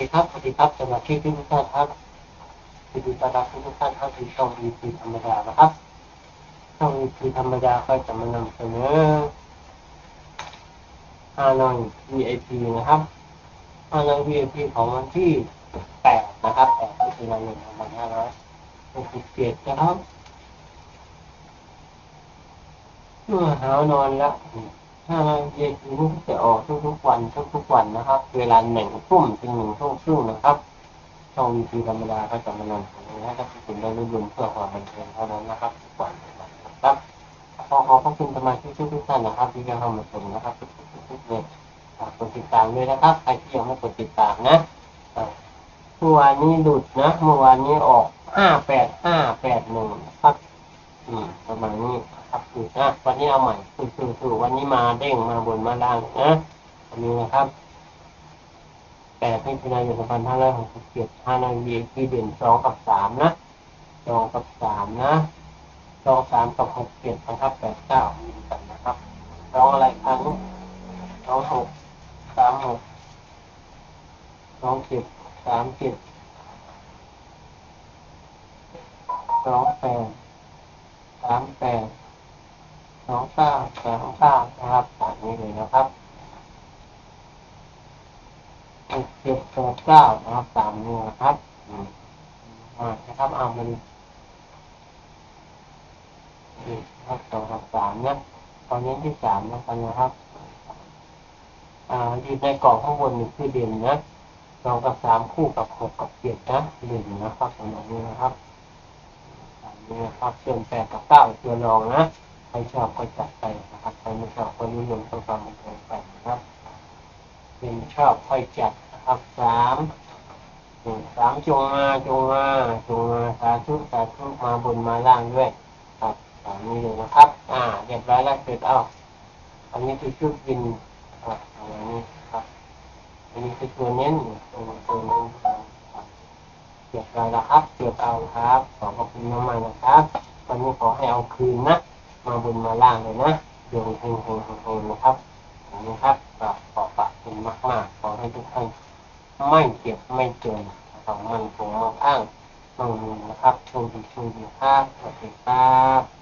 ดีครับสวัสดีครับสำหรับที่ทุกท่านครับยินดีต้อนรับทุกท่านเข้าสู่ช่องวีพีธรรมดานะครับช่องวีพีธรรมดาก็จะมานำเสนอฮานอย VIP นะครับฮานอย VIP ของวันที่แปดนะครับแปดมิถุนายนสองพันห้าร้อยหกสิบเจ็ดนะครับเมื่อหาวนอนแล้ว ถ้าเย็นนี้จะออกทุกๆวันทุกๆวันนะครับ เวลาหนึ่งทุ่มถึงหนึ่งทุ่มครึ่งนะครับช่องวีทีธรรมดาก็จะมานำเสนอให้ท่านผู้ชมได้รู้บุญเพื่อความบันเทิงเท่านั้นนะครับทุกวันนะครับขอขอบคุณสมาชิกทุกท่านนะครับ ที่เข้ามาชมนะครับทุกๆเลยฝากดติดตามด้วยนะครับใครที่ยังไม่กดติดตามนะเมื่อวานนี้หลุดนะเมื่อวานนี้ออกห้าแปดห้าแปดหนึ่งครับ อืมประมาณนี้ ครับคือนะวันนี้เอาใหม่คือคือคือวันนี้มาเด้งมาบนมาล่างนะอันนี้นะครับแปดมิถุนายนสองพันห้าร้อยหกสิบเจ็ดห้านาทีที่เด่นสองกับสามนะสองกับสามนะสองสามกับหกเจ็ดนะครับแปดเก้านะครับสองอะไรครั้งสองหกสามหกสองเจ็ดสามเจ็ดสองแปดสามแปด องเก้าสามเก้านะครับแบบนี้เลยนะครับหกเจ็ดแปดเก้านะครับสามนี้นะครับอืมานะครับเอามันนี่ครับสองกับสามนะตอนนี้ที่สามแล้วกันนะครับอ่าอยู่ในกล่องข้างบนนี่คือเด่นนะสองกับสามคู่กับหกกับเจ็ดนะเด่นนะครับตรงนี้นะครับนนี้นะครับส่วนแปดกับเก้าตัวรองนะ ใครชอบก็จัดไปนะครับใครไม่ชอบก็นิยมตัวความบันเทิงไปนะครับเป็นชอบค่อยจัดนะครับสามหนึ่งสามจงมาจงมาจงมาสาธุสาธุมาบนมาล่างด้วยครับสามนี้เลยนะครับ อ่าเรียบร้อยแล้วเสร็จเอาอันนี้คือชุดยินครับอันนี้ครับอันนี้คือตัวเน้นตัวตัวเน้นครับเก็บรายละครับเก็บเอาครับขอบคุณมากๆนะครับวันนี้ขอให้เอาคืนนะ มาบนมาล่างเลยนะเดี๋ยวเฮงเฮงเฮงเฮงนะครับอันนี้ครับก็ขอฝากคุณมากๆขอให้ทุกท่านไม่เจ็บไม่จนนะครับมันคงมาข้างตรงนี้นะครับโชคดีโชคดีครับสวัสดีครับ